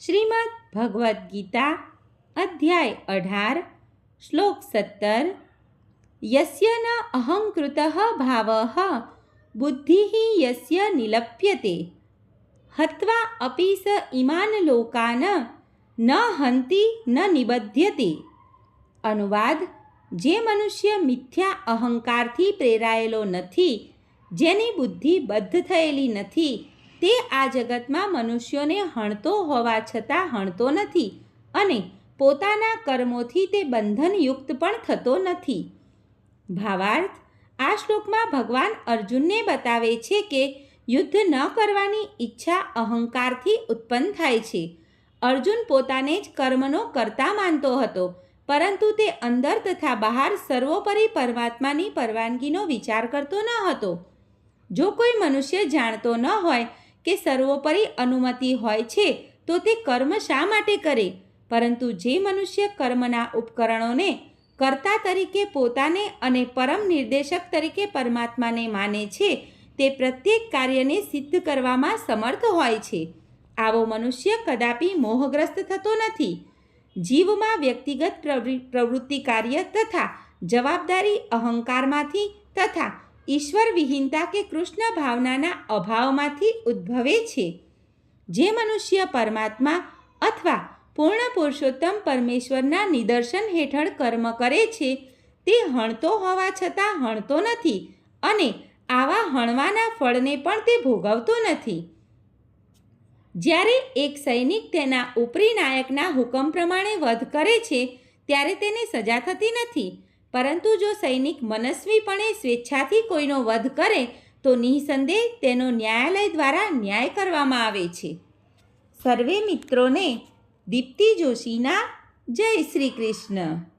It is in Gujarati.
શ્રીમદ ભગવદ્ ગીતા, અધ્યાય અઢાર, શ્લોક સત્તર, યસ્ય ન અહંકૃત ભાવ, બુદ્ધિ યસ્ય નિલપ્યતે, હત્વા અપી સ ઇમાન લોકાન, ન હંતી ન નિબધ્યતે. અનુવાદ, જે મનુષ્ય મિથ્યા અહંકારથી પ્રેરાયેલો નથી, જેની બુદ્ધિ બદ્ધ થયેલી નથી તે આ જગતમાં મનુષ્યોને હણતો હોવા છતાં હણતો નથી અને પોતાના કર્મોથી તે બંધનયુક્ત પણ થતો નથી. ભાવાર્થ, આ શ્લોકમાં ભગવાન અર્જુનને બતાવે છે કે યુદ્ધ ન કરવાની ઈચ્છા અહંકારથી ઉત્પન્ન થાય છે. અર્જુન પોતાને જ કર્મનો કરતા માનતો હતો, પરંતુ તે અંદર તથા બહાર સર્વોપરી પરમાત્માની પરવાનગીનો વિચાર કરતો ન હતો. જો કોઈ મનુષ્ય જાણતો ન હોય કે સર્વોપરી અનુમતિ હોય છે, તો તે કર્મ શા માટે કરે? પરંતુ જે મનુષ્ય કર્મના ઉપકરણોને કર્તા તરીકે પોતાને અને પરમ નિર્દેશક તરીકે પરમાત્માને માને છે, તે પ્રત્યેક કાર્યને સિદ્ધ કરવામાં સમર્થ હોય છે. આવો મનુષ્ય કદાપી મોહગ્રસ્ત થતો નથી. જીવમાં વ્યક્તિગત પ્રવૃ- પ્રવૃત્તિ કાર્ય તથા જવાબદારી અહંકારમાંથી તથા ઈશ્વર વિહીનતા કે કૃષ્ણ ભાવનાના અભાવમાંથી ઉદ્ભવે છે. જે મનુષ્ય પરમાત્મા અથવા પૂર્ણ પુરુષોત્તમ પરમેશ્વરના નિદર્શન હેઠળ કર્મ કરે છે, તે હણતો હોવા છતાં હણતો નથી અને આવા હણવાના ફળને પણ તે ભોગવતો નથી. જ્યારે એક સૈનિક તેના ઉપરી નાયકના હુકમ પ્રમાણે વધ કરે છે, ત્યારે તેને સજા થતી નથી. પરંતુ જો સૈનિક મનસ્વીપણે સ્વેચ્છાથી કોઈનો વધ કરે, તો નિઃસંદેહ તેનો ન્યાયાલય દ્વારા ન્યાય કરવામાં આવે છે. સર્વે મિત્રોને દીપ્તિ જોશીના જય શ્રી કૃષ્ણ.